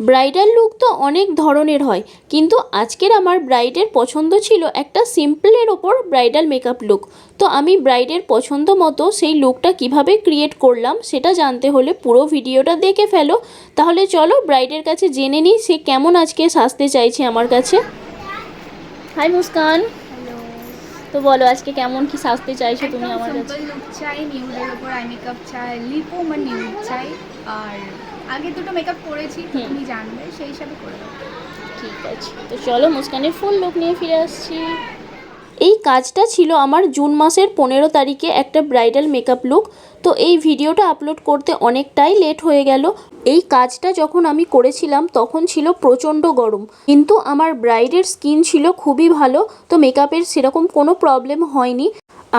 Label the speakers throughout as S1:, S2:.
S1: Bridal look তো অনেক ধরনের হয়, কিন্তু আজকের আমার ব্রাইডের পছন্দ ছিল একটা সিম্পলের ওপর ব্রাইডাল মেকআপ লুক। তো আমি ব্রাইডের পছন্দ মতো সেই লুকটা কীভাবে ক্রিয়েট করলাম সেটা জানতে হলে পুরো ভিডিওটা দেখে ফেলো। তাহলে চলো ব্রাইডের কাছে জেনে নিই সে কেমন আজকে সাজতে চাইছে আমার কাছে। হাই মুস্কান। তো বলো আজকে কেমন কি সাজতে চাইছো তুমি আমার কাছে?
S2: চাই নিউডের উপর আই মেকআপ চাই লিপও আমার নিউড চাই। আর আগে দুটো মেকআপ করেছি। তুমি জানবে সেই হিসাবে করে দেবো
S1: ঠিক আছে তো চলো মুস্কানের ফুল লুক নিয়ে ফিরে আসছি। এই কাজটা ছিল আমার জুন মাসের পনেরো তারিখে একটা ব্রাইডাল মেকআপ লুক। তো এই ভিডিওটা আপলোড করতে অনেকটাই লেট হয়ে গেল। এই কাজটা যখন আমি করেছিলাম, তখন ছিল প্রচণ্ড গরম। কিন্তু আমার ব্রাইডের স্কিন ছিল খুবই ভালো, তো মেকআপের সেরকম কোনো প্রবলেম হয়নি।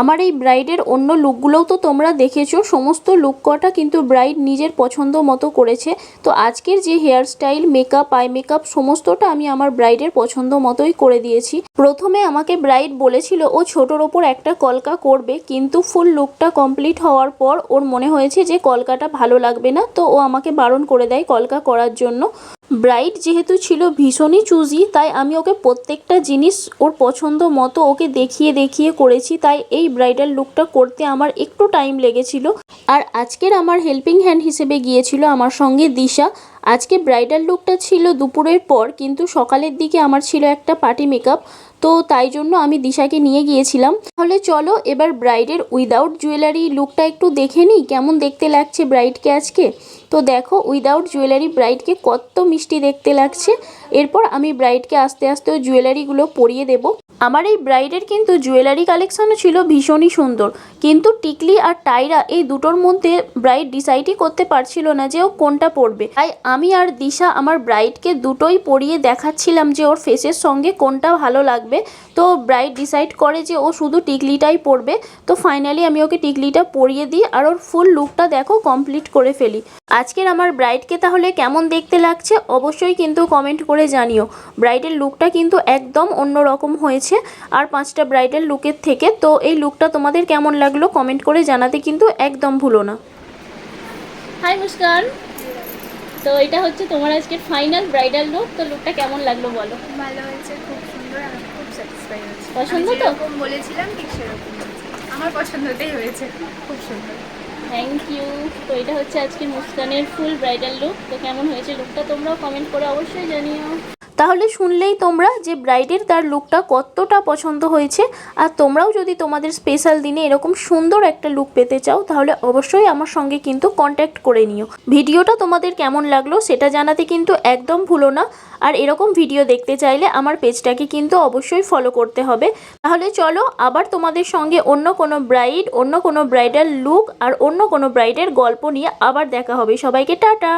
S1: আমার এই ব্রাইডের অন্য লুকগুলোও তো তোমরা দেখেছ, সমস্ত লুক কটা কিন্তু ব্রাইড নিজের পছন্দ মতো করেছে। তো আজকের যে hair style makeup eye makeup সমস্তটা আমি আমার ব্রাইডের পছন্দ মতোই করে দিয়েছি। প্রথমে আমাকে ব্রাইড বলেছিল, ও ছোটোর ওপর একটা কলকা করবে। কিন্তু ফুল লুকটা কমপ্লিট হওয়ার পর ওর মনে হয়েছে যে কলকাটা ভালো লাগবে না। তো ও আমাকে বারণ করে দেয় কলকা করার জন্য। ব্রাইড যেহেতু ছিল ভীষণই চুজি, তাই আমি ওকে প্রত্যেকটা জিনিস ওর পছন্দ মতো ওকে দেখিয়ে দেখিয়ে করেছি, তাই এই ব্রাইডাল লুকটা করতে আমার একটু টাইম লেগেছিল। আর আজকের আমার হেল্পিং হ্যান্ড হিসেবে গিয়েছিল আমার সঙ্গে দিশা। আজকে ব্রাইডাল লুকটা ছিল দুপুরের পর, কিন্তু সকালের দিকে আমার ছিল একটা পার্টি মেকআপ। তো তাই জন্য আমি দিশাকে নিয়ে গিয়েছিলাম। তাহলে চলো এবার ব্রাইডের উইদাউট জুয়েলারি লুকটা একটু দেখে নিই, কেমন দেখতে লাগছে ব্রাইডকে আজকে? তো দেখো, উইদাউট জুয়েলারি ব্রাইডকে কত মিষ্টি দেখতে লাগছে। এরপর আমি ব্রাইডকে আস্তে আস্তে ওই জুয়েলারিগুলো পরিয়ে দেব। আমার এই ব্রাইডের কিন্তু জুয়েলারি কালেকশনও ছিল ভীষণই সুন্দর। কিন্তু টিকলি আর টাইরা এই দুটোর মধ্যে ব্রাইড ডিসাইডই করতে পারছিল না যে ও কোনটা পরবে। তাই আমি আর দিশা আমার ব্রাইডকে দুটোই পরিয়ে দেখাচ্ছিলাম যে ওর ফেসের সঙ্গে কোনটা ভালো লাগবে। তো ব্রাইড ডিসাইড করে যে ও শুধু টিকলিটাই পরবে। তো ফাইনালি আমি ওকে টিকলিটা পরিয়ে দিই আর ওর ফুল লুকটা দেখো কমপ্লিট করে ফেলি। আজকের আমার ব্রাইডকে তাহলে কেমন দেখতে লাগছে অবশ্যই কিন্তু কমেন্ট করে জানিও। ব্রাইডের লুকটা কিন্তু একদম অন্য রকম হয়েছে আর পাঁচটা ব্রাইডাল লুকের থেকে। তো এই লুকটা তোমাদের কেমন লাগল কমেন্ট করে জানাতে কিন্তু একদম ভুলো না। হাই মুস্কান। তো এটা হচ্ছে তোমার আজকের ফাইনাল ব্রাইডাল লুক তো লুকটা কেমন লাগল বলো?
S2: ভালো হয়েছে খুব সুন্দর আমি খুব স্যাটিসফাই হয়েছি।
S1: পছন্দ
S2: আমি
S1: তো?
S2: বলেছিলাম ঠিক সেরকম আমার পছন্দতেই হয়েছে খুব সুন্দর।
S1: থ্যাংক ইউ তো এটা হচ্ছে আজকে মুস্কানের ফুল ব্রাইডাল লুক তো কেমন হয়েছে লুকটা তোমরাও কমেন্ট করে অবশ্যই জানিও। তাহলে শুনলেই তোমরা যে ব্রাইডের তার লুকটা কতটা পছন্দ হয়েছে। আর তোমরাও যদি তোমাদের স্পেশাল দিনে এরকম সুন্দর একটা লুক পেতে চাও, তাহলে অবশ্যই আমার সঙ্গে কিন্তু কন্ট্যাক্ট করে নিও। ভিডিওটা তোমাদের কেমন লাগল সেটা জানাতে কিন্তু একদম ভুলো না। আর এরকম ভিডিও দেখতে চাইলে আমার পেজটাকে কিন্তু অবশ্যই ফলো করতে হবে। তাহলে চলো আবার তোমাদের সঙ্গে অন্য কোনো ব্রাইড অন্য কোনো ব্রাইডাল লুক আর অন্য কোনো ব্রাইডের গল্প নিয়ে আবার দেখা হবে। সবাইকে টাটা!